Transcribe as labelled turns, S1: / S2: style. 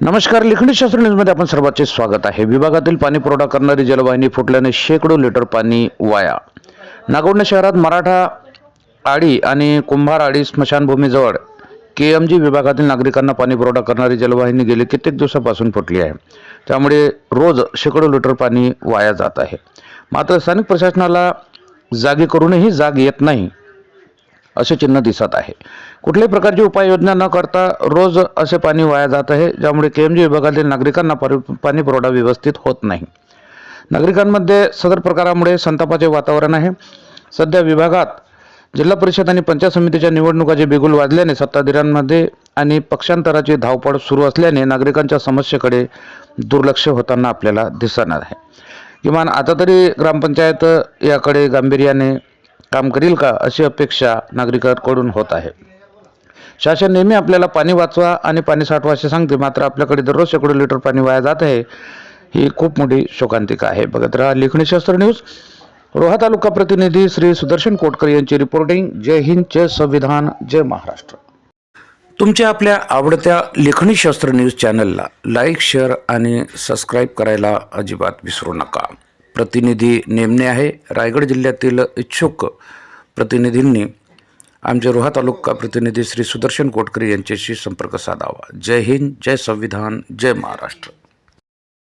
S1: नमस्कार लिखणी शास्त्र न्यूजमध्ये आपण सर्वांचे स्वागत आहे. विभागातील पाणी पुरवठा करणारी जलवाहिनी फुटल्याने शेकडो लिटर पाणी वाया. नागोंड शहरात मराठा आडी आणि कुंभार आडी स्मशानभूमीजवळ के एम जी विभागातील नागरिकांना पाणी पुरवठा करणारी जलवाहिनी गेली कित्येक दिवसापासून फुटली आहे. त्यामुळे रोज शेकडो लिटर पाणी वाया जात आहे. मात्र स्थानिक प्रशासनाला जागी करूनही जाग येत नाही. असे चिन्ह दिसत आहे. कुठल्याही प्रकारची उपाययोजना न करता रोज असे पाणी वाया जात आहे ज्यामुळे के एम जी विभागातील नागरिकांना पाणी पुरवठा व्यवस्थित होत नाही. नागरिकांमध्ये सदर प्रकारामुळे संतापाचे वातावरण आहे. सध्या विभागात जिल्हा परिषद आणि पंचायत समितीच्या निवडणुकाचे बिगुल वाजल्याने सत्ताधीरांमध्ये आणि पक्षांतराची धावपळ सुरू असल्याने नागरिकांच्या समस्येकडे दुर्लक्ष होताना आपल्याला दिसणार आहे. किमान आता तरी ग्रामपंचायत याकडे गांभीर्याने काम करील का अशी अपेक्षा नागरिकांकडून होत आहे. शासन नेहमी आपल्याला पाणी वाचवा आणि पाणी साठवा असे सांगते. मात्र आपल्याकडे दररोज शेकडो लिटर पाणी वाया जात आहे ही खूप मोठी शोकांतिका आहे. बघत राहा लेखणीशास्त्र न्यूज. रोहा तालुका प्रतिनिधी श्री सुदर्शन कोटकर यांची रिपोर्टिंग जय हिंद जय संविधान जय महाराष्ट्र. तुमच्या आपल्या आवडत्या लेखणीशास्त्र न्यूज चॅनलला लाईक शेअर आणि सबस्क्राईब करायला अजिबात विसरू नका. प्रतिनिधी नेमणे आहे. रायगड जिल्ह्यातील इच्छुक प्रतिनिधींनी आमचे रोहा तालुका प्रतिनिधी श्री सुदर्शन कोटकरी यांच्याशी संपर्क साधावा. जय हिंद जय संविधान जय महाराष्ट्र.